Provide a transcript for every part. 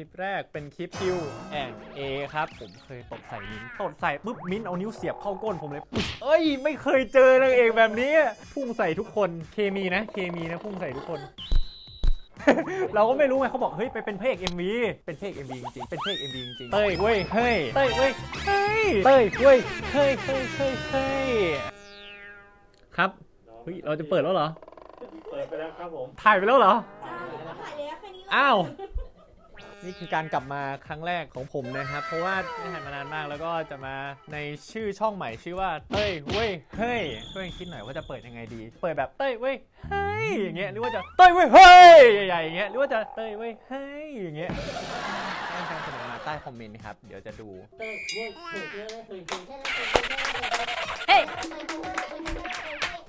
คลิปแรกเป็นคลิป Q and A ครับ ผมเคยตดใส่มิ้นท์ตดใส่ปุ๊บมิ้นท์เอานิ้วเสียบเข้าก้นผมเลยอุ๊ยเอ้ย ไม่เคยเจอนางเอกแบบนี้ พุ่งใส่ทุกคนเคมีนะ เคมีนะพุ่งใส่ทุกคน เราก็ไม่รู้ไงเขาบอกเฮ้ยไปเป็นพระเอก MV เป็นพระเอก MV จริงๆเป็นพระเอก MV จริงๆเต้ยเว้ยเฮ้ยเต้ยเว้ยเฮ้ยเต้ยเว้ยเฮ้ยเฮ้ยเฮ้ยเฮ้ยครับเฮ้ยเราจะเปิดแล้วเหรอ เปิดไปแล้วครับผมถ่ายไปแล้วเหรอถ่ายแล้วแค่นี้อ้าว นี่คือการกลับมาครั้งแรกของผมนะครับ เพราะว่าไม่ถ่ายมานานมากแล้วก็จะมาในชื่อช่องใหม่ชื่อว่าเต้ยเว้ยเฮ้ยช่วยคิดหน่อยว่าจะเปิดยังไงดี เปิดแบบเต้ยเว้ยเฮ้ยอย่างเงี้ยหรือว่าจะเต้ยเว้ยเฮ้ยใหญ่ๆอย่างเงี้ยหรือว่าจะเต้ยเว้ยเฮ้ยอย่างเงี้ยให้แฟนเสนอมาใต้คอมเมนต์นะครับเดี๋ยวจะดูเต้ยเว้ยเฮ้ยเฮ้ยเฮ้ย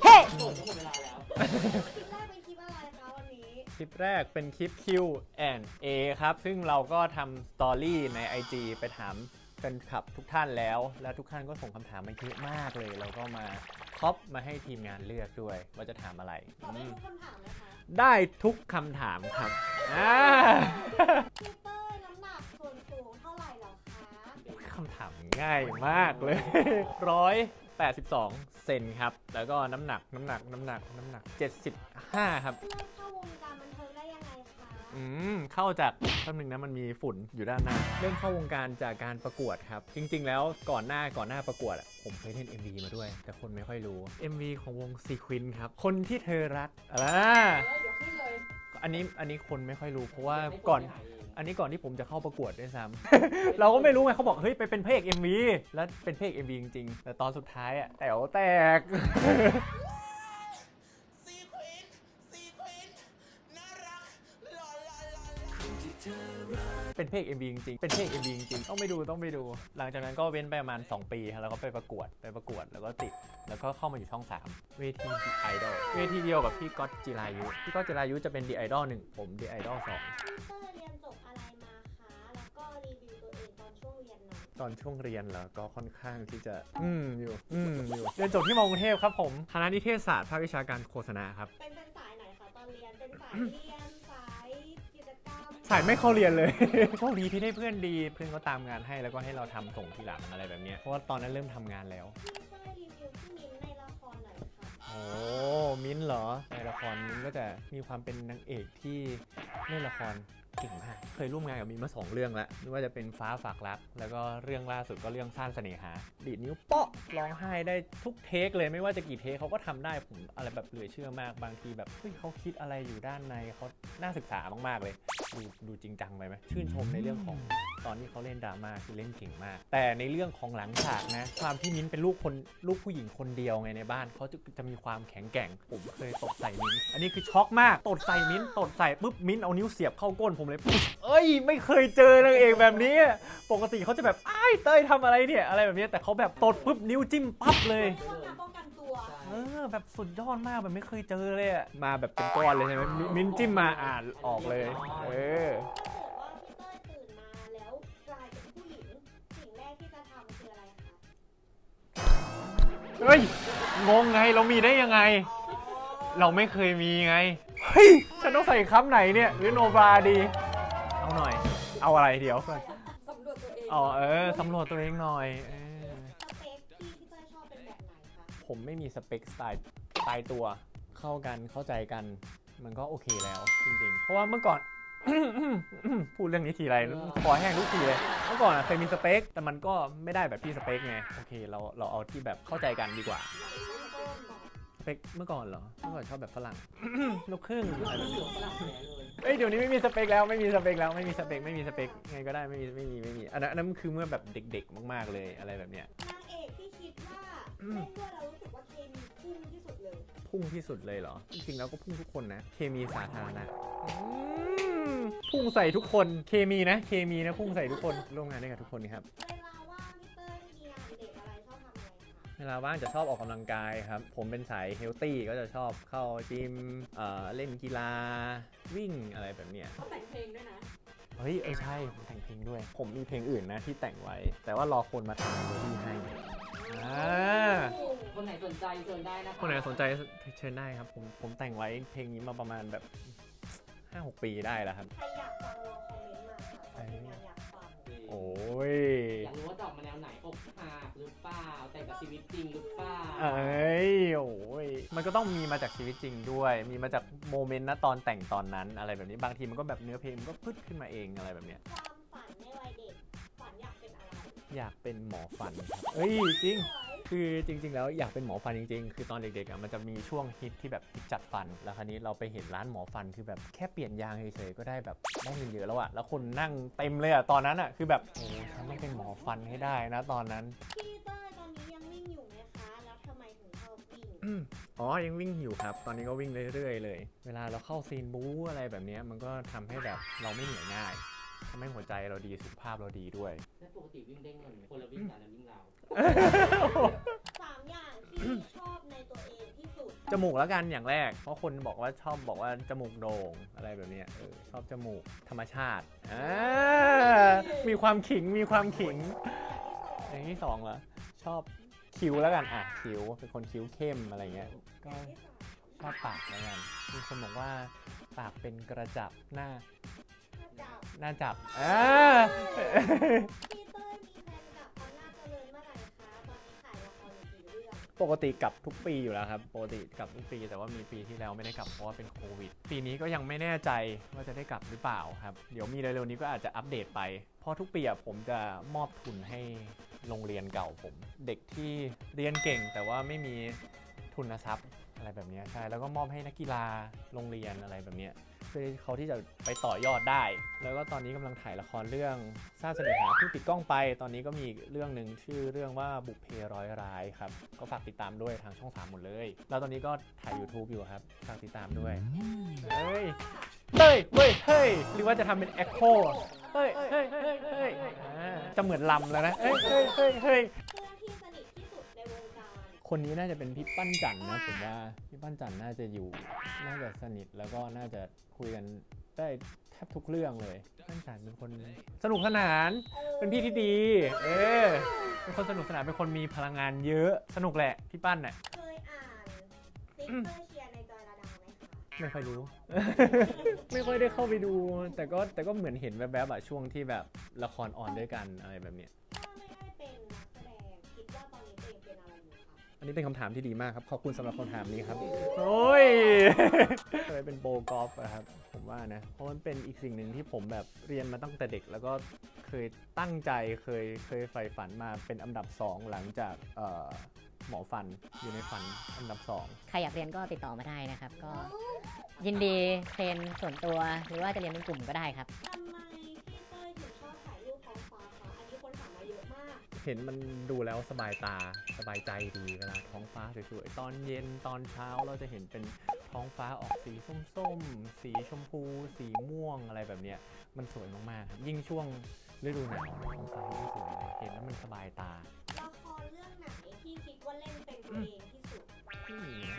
เฮ้ย ลิปแรกเป็นคลิป Q and A ครับ ซึ่งเราก็ทำสตอรี่ใน IG ไปถามแฟนคลับทุกท่านแล้ว และทุกท่านก็ส่งคำถามมาเยอะมากเลย เราก็มาคอปมาให้ทีมงานเลือกด้วย ว่าจะถามอะไรตอบได้อืมทุกคำถามไหมคะได้ทุกคำถามครับอ่าพี่เต้ยน้ำหนักส่วนสูงเท่าไหร่เหรอคะ คำถามง่ายมากเลยร้อย แปดสิบสองเซนครับ แล้วก็น้ำหนักน้ำหนักน้ำหนักน้ำหนัก 75 ครับ เริ่มเข้าวงการบันเทิงได้ยังไงคะอืม เข้าจากแป๊บนึงนะมันมีฝุ่นอยู่ด้านหน้า เริ่มเข้าวงการจากการประกวดครับ จริง ๆ แล้วก่อนหน้าก่อนหน้าประกวดอะผมเคยเล่น MV มาด้วย แต่คนไม่ค่อยรู้ MV ของวงซีควินครับ คนที่เธอรักอ่าเดี๋ยวขึ้นเลยอันนี้อันนี้คนไม่ค่อยรู้เพราะว่าก่อน อันนี้ก่อนที่ผมจะเข้าประกวดด้วยซ้ำ เราก็ไม่รู้ไงเขาบอกเฮ้ยไปเป็นพระเอก MV แล้วเป็นพระเอก MV จริงๆ แต่ตอนสุดท้ายอะแต๋วแตก ซีควินซีควินน่ารักหล่อหล่อหล่อหล่อ เป็นเพลง MV จริงๆ เป็นเพลง MV จริงๆ ต้องไปดูต้องไปดู หลังจากนั้นก็เว้นไปประมาณ 2 ปีครับแล้วก็ไปประกวดไปประกวดแล้วก็ติด แล้วก็เข้ามาอยู่ช่อง 3 เวที The Idol เวทีเดียวกับพี่ก๊อตจิรายุ พี่ก๊อตจิรายุจะเป็น The Idol 1 ผม The Idol 2 ตอนช่วงเรียนแล้วก็ค่อนข้างที่จะ อืมอยู่ อืมอยู่เรียนจบที่มอกรุงเทพครับผมคณะนิเทศศาสตร์ภาควิชาการโฆษณาครับ เป็นเป็นสายไหนคะตอนเรียน เป็นสายเรียน สายกิจกรรมสายไม่เข้าเรียนเลย โชคดีที่ได้เพื่อนดี เพื่อนก็ตามงานให้แล้วก็ให้เราทำส่งทีหลังอะไรแบบเนี้ยเพราะว่าตอนนั้นเริ่มทำงานแล้วพี่เต้ยรีวิวพี่มิ้นท์ในละครหน่อยค่ะ โอ้ มิ้นท์เหรอในละครมิ้นท์ก็จะมีความเป็นนางเอกที่เล่นละครเก่งมาก เคยร่วมงานกับมิ้นท์มาสองเรื่องแล้วไม่ว่าจะเป็นฟ้าฝากรัก แล้วก็เรื่องล่าสุดก็เรื่องซ่านเสน่หา ดีดนิ้วเปาะร้องไห้ได้ทุกเทคเลยไม่ว่าจะกี่เทคเขาก็ทำได้ผมอะไรแบบเหลือเชื่อมากบางทีแบบเฮ้ยเขาคิดอะไรอยู่ด้านในเขาน่าศึกษามากๆเลย ดูดูจริงจังไปไหมชื่นชมในเรื่องของตอนที่เขาเล่นดราม่าคือเล่นเก่งมาก แต่ในเรื่องของหลังฉากนะ ความที่มิ้นท์เป็นลูกคนลูกผู้หญิงคนเดียวไงในบ้านเขาจะจะมีความแข็งแกร่งผมเคยตดใส่มิ้น อันนี้คือช็อกมากตดใส่มิ้นตดใส่ปุ๊บมิ้นเอานิ้วเสียบเข้าก้นผมเลยปุ๊บเอ้ย ไม่เคยเจอนางเอกแบบนี้ ปกติเขาจะแบบไอ้ายเต้ยทำอะไรเนี่ย อะไรแบบนี้แต่เขาแบบตดปุ๊บนิ้วจิ้มปั๊บเลยป้องกันป้องกันตัว เออแบบสุดยอดมากแบบไม่เคยเจอเลยอะมาแบบเป็นก้อนเลยใช่ไหมมิมิ้นจิ้มมาอ่านออกเลย เออ ถ้าเกิดว่าพี่เต้ยตื่นมาแล้วกลายเป็นผู้หญิง สิ่งแรกที่จะทำคืออะไรคะ เฮ้ย งงไงเรามีได้ยังไง เราไม่เคยมีไง เฮ้ย ฉันต้องใส่คำไหนเนี่ยหรือโนบราดี เอาหน่อย เอาอะไรเดี๋ยวก่อนสำรวจตัวเองอ๋อเออสำรวจตัวเองหน่อยเออสเปคที่พี่เต้ยชอบเป็นแบบไหนคะผมไม่มีสเปคสไตล์ตายตัวเข้ากันเข้าใจกัน มันก็โอเคแล้วจริงๆ เพราะว่าเมื่อก่อน พูดเรื่องนี้ทีไรคอแห้งทุกทีเลย เมื่อก่อนอะเคยมีสเปค แต่มันก็ไม่ได้แบบพี่สเปคไงโอเคเราเราเอาที่แบบเข้าใจกันดีกว่าสเปคเมื่อก่อนเหรอ เมื่อก่อนชอบแบบฝรั่ง ลูกครึ่งอะไรแบบนี้เอ้ยเดี๋ยวนี้ไม่มีสเปคแล้วไม่มีสเปคแล้วไม่มีสเปคไม่มีสเปคไงก็ได้ไม่มีไม่มีไม่มีอันนั้นอันนั้นคือเมื่อแบบเด็ก ๆ มากๆเลยอะไรแบบเนี้ยนางเอกที่คิดว่าเล่นด้วยเรารู้สึกว่าเคมีพุ่งที่สุดเลย พุ่งที่สุดเลยเหรอ จริงๆแล้วก็พุ่งทุกคนนะ เคมีสาธารณะอืมพุ่งใส่ทุกคนเคมีนะ เคมีนะพุ่งใส่ทุกคนร่วมงานได้กับทุกคนครับเวลา เวลาว่างจะชอบออกกำลังกายครับ ผมเป็นสายเฮลตี้ก็จะชอบเข้าจิมเอ่อเล่นกีฬาวิ่งอะไรแบบเนี้ยเขาแต่งเพลงด้วยนะ เฮ้ยเออใช่ผมแต่งเพลงด้วย ผมมีเพลงอื่นนะที่แต่งไว้ แต่ว่ารอคนมาทำเมโลดี้ให้อ่าคนไหนสนใจเชิญได้นะคะคนไหนสนใจเชิญได้ครับ ผมผมแต่งไว้เพลงนี้มาประมาณแบบ5-6 ปีได้แล้วครับ ใครอยากฟังลองคอมเมนต์มาค่ะเอ ชีวิตจริงหรือเปล่าเอ้ยโอ้ยมันก็ต้องมีมาจากชีวิตจริงด้วย มีมาจากโมเมนต์ณตอนแต่งตอนนั้นอะไรแบบนี้บางทีมันก็แบบเนื้อเพลงมันก็พึดขึ้นมาเองอะไรแบบเนี้ยความฝันในวัยเด็กฝันอยากเป็นอะไรอยากเป็นหมอฟันครับเอ้ยจริงสวยคือจริง ๆ แล้วอยากเป็นหมอฟันจริง ๆ คือตอนเด็กๆอะมันจะมีช่วงฮิตที่แบบฮิตจัดฟัน แล้วคราวนี้เราไปเห็นร้านหมอฟันคือแบบแค่เปลี่ยนยางเฉยๆก็ได้แบบได้เงินเยอะแล้วอะแล้วคนนั่งเต็มเลยอะตอนนั้นอะคือแบบโอ้ฉันต้องเป็นหมอฟันให้ได้นะ ตอนนั้นพี่ อืมอ๋อ ยังวิ่งอยู่ครับ ตอนนี้ก็วิ่งเรื่อยๆเลย เวลาเราเข้าซีนบู๊อะไรแบบเนี้ยมันก็ทำให้แบบเราไม่เหนื่อยง่ายทำให้หัวใจเราดีสุขภาพเราดีด้วย แล้วปกติวิ่งได้เงินไหมคนละวิ่งกันแล้ววิ่งเราสามอย่างที่ชอบในตัวเองที่สุด จมูกแล้วกันอย่างแรก เพราะคนบอกว่าชอบบอกว่าจมูกโด่งอะไรแบบเนี้ยเออชอบจมูกธรรมชาติอ่ามีความขิงมีความขิงอย่างที่สองเหรอชอบ คิ้วแล้วกันอะคิ้วเป็นคนคิ้วเข้มอะไรเงี้ยก็อย่างที่สามชอบปากแล้วกันมีคนบอกว่าปากเป็นกระจับหน้าถ้าจับหน้าจับอ่าพี่เต้ยมีแฟนกับอำนาจเจริญเมื่อไหร่คะตอนนี้ถ่ายละครอยู่กี่เรื่องปกติกลับทุกปีอยู่แล้วครับปกติกลับทุกปีแต่ว่ามีปีที่แล้วไม่ได้กลับเพราะว่าเป็นโควิด ปีนี้ก็ยังไม่แน่ใจว่าจะได้กลับหรือเปล่าครับ เดี๋ยวมีเร็วๆนี้ก็อาจจะอัปเดตไป เพราะทุกปีอะผมจะมอบทุนให้ โรงเรียนเก่าผม เด็กที่เรียนเก่งแต่ว่าไม่มีทุนทรัพย์อะไรแบบนี้ใช่แล้วก็มอบให้นักกีฬาโรงเรียนอะไรแบบนี้เพื่อเขาที่จะไปต่อยอดได้ แล้วก็ตอนนี้กำลังถ่ายละครเรื่องสร้างเสน่หาเพิ่งปิดกล้องไป ตอนนี้ก็มีเรื่องหนึ่งชื่อเรื่องว่าบุพเพร้อยร้ายครับ ก็ฝากติดตามด้วยทางช่อง3หมดเลย แล้วตอนนี้ก็ถ่าย YouTube อยู่ครับ ฝากติดตามด้วย เฮ้ย เฮ้ย เฮ้ยเฮ้ยหรือว่าจะทำเป็นแอคโคเฮ้ย เฮ้ย เฮ้ยเฮ้ย จะเหมือนลำแล้วนะเฮ้ยเฮ้ยเฮ้ยเฮ้ยเพื่อนที่สนิทที่สุดในวงการ คนนี้น่าจะเป็นพี่ปั้นจันนะผมว่าพี่ปั้นจันน่าจะอยู่ น่าจะสนิทแล้วก็น่าจะคุยกันได้แทบทุกเรื่องเลยปั้นจันเป็นคนสนุกสนาน เป็นพี่ที่ดี เออเป็นคนสนุกสนานเป็นคนมีพลังงานเยอะสนุกแหละพี่ปั้นน่ะเคยอ่านซิกเตอร์ ไม่ค่อยรู้ ไม่ค่อยได้เข้าไปดู แต่ก็แต่ก็เหมือนเห็นแวบๆอะช่วงที่แบบละครออนด้วยกันอะไรแบบเนี้ยถ้าไม่ได้เป็นนักแสดงคิดว่าตอนนี้ตัวเองเป็นอะไรอยู่คะอันนี้เป็นคำถามที่ดีมากครับ ขอบคุณสำหรับคำถามนี้ครับ โอ้ยเคยเป็นโปรกอล์ฟอะครับ ผมว่านะ เพราะมันเป็นอีกสิ่งหนึ่งที่ผมแบบเรียนมาตั้งแต่เด็ก แล้วก็เคยตั้งใจเคยเคยใฝ่ฝันมาเป็นอันดับ2หลังจากเอ่อหมอฟันอยู่ในฝันอันดับ2ใครอยากเรียนก็ติดต่อมาได้นะครับ ก็ ยินดีเทรนส่วนตัวหรือว่าจะเรียนเป็นกลุ่มก็ได้ครับ ทำไมพี่เต้ยถึงชอบถ่ายรูปท้องฟ้าคะอันนี้คนถามมาเยอะมาก เห็นมันดูแล้วสบายตาสบายใจดีเวลาท้องฟ้าสวยๆตอนเย็นตอนเช้าเราจะเห็นเป็นท้องฟ้าออกสีส้มๆ สีชมพู สีม่วงอะไรแบบเนี้ยมันสวยมากๆครับยิ่งช่วงฤดูหนาวท้องฟ้ายิ่งสวยเลยเห็นแล้วมันสบายตาละครเรื่องไหนที่คิดว่าเล่นเป็นตัวเองที่สุดอืมมัน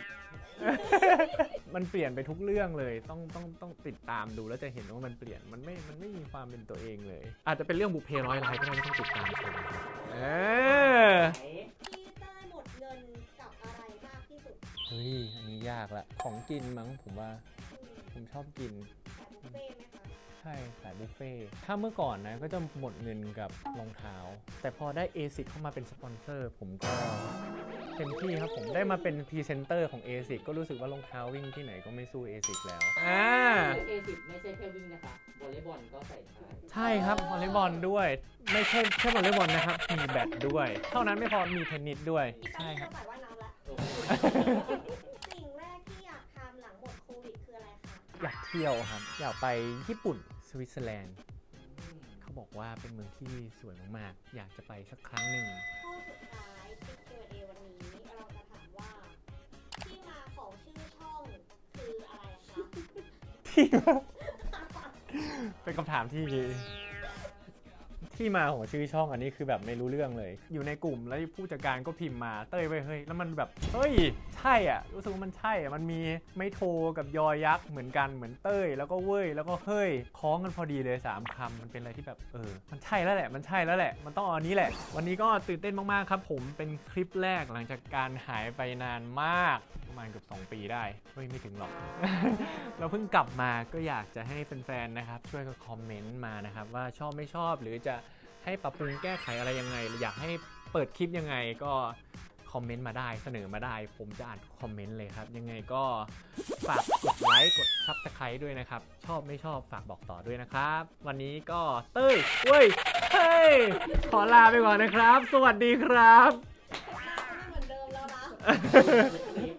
เปลี่ยนไปทุกเรื่องเลยต้องต้องต้องติดตามดูแล้วจะเห็นว่ามันเปลี่ยนมันไม่มันไม่มีความเป็นตัวเองเลย อาจจะเป็นเรื่องบุพเพร้อยร้ายก็ได้ที่ต้องติดตามชมครับเออพี่เต้ยหมดเงินกับอะไรมากที่สุดเฮ้ยอันนี้ยากละของกินมั้งผมว่าอืมผมชอบกินแต่บุฟเฟ่ต์ไหมคะใช่สายบุฟเฟ่ต์ถ้าเมื่อก่อนนะก็จะหมดเงินกับรองเท้า แต่พอได้ ASIC เข้ามาเป็นสปอนเซอร์ ผมก็เต็มที่ครับผมได้มาเป็นพรีเซนเตอร์ของ ASIC ก็รู้สึกว่ารองเท้าวิ่งที่ไหนก็ไม่สู้ ASIC แล้วอ่าเอสิบไม่ใช่แค่วิ่งนะคะวอลเลย์บอลก็ใส่ได้ใช่ครับวอลเลย์บอลด้วย ไม่ใช่แค่วอลเลย์บอลนะครับ มีแบดด้วย เท่านั้นไม่พอมีเทนนิสด้วย ใช่ครับใส่ว่ายน้ำละ โอเคสิ่งแรกที่อยากทำหลังหมดโควิดคืออะไรคะ อยากเที่ยวครับ อยากไปญี่ปุ่นสวิตเซอร์แลนด์ เขาบอกว่าเป็นเมืองที่สวยมากๆ อยากจะไปสักครั้งหนึ่ง ข้อสุด ที่มาเป็นคำถามที่ที่มาของชื่อช่องอันนี้คือแบบไม่รู้เรื่องเลย อยู่ในกลุ่มแล้วผู้จัดการก็พิมพ์มาเต้ยไปเฮ้ยแล้วมันแบบเฮ้ยใช่อะรู้สึกว่ามันใช่อะมันมีไม่โทรกับยอยักษ์เหมือนกันเหมือนเต้ยแล้วก็เว้ยแล้วก็เฮ้ยคล้องกันพอดีเลยสามคำมันเป็นอะไรที่แบบเออมันใช่แล้วแหละมันใช่แล้วแหละ มันต้องเอาอันนี้แหละ วันนี้ก็ตื่นเต้นมากๆครับ ผมเป็นคลิปแรกหลังจากการหายไปนานมากประมาณเกือบ2 ปีได้เฮ้ยไม่ถึงหรอก เราเพิ่งกลับมาก็อยากจะให้แฟนๆนะครับ ช่วยกันคอมเมนต์มานะครับ ว่าชอบไม่ชอบหรือจะให้ปรับปรุงแก้ไขอะไรยังไงหรืออยากให้เปิดคลิปยังไงก็คอมเมนต์มาได้เสนอมาได้ ผมจะอ่านคอมเมนต์เลยครับ ยังไงก็ฝากกดไลค์กดซับสไครต์ด้วยนะครับ ชอบไม่ชอบฝากบอกต่อด้วยนะครับ วันนี้ก็เต้ยเว้ยเฮ้ยขอลาไปก่อนนะครับ สวัสดีครับหน้าไม่เหมือนเดิมแล้วนะ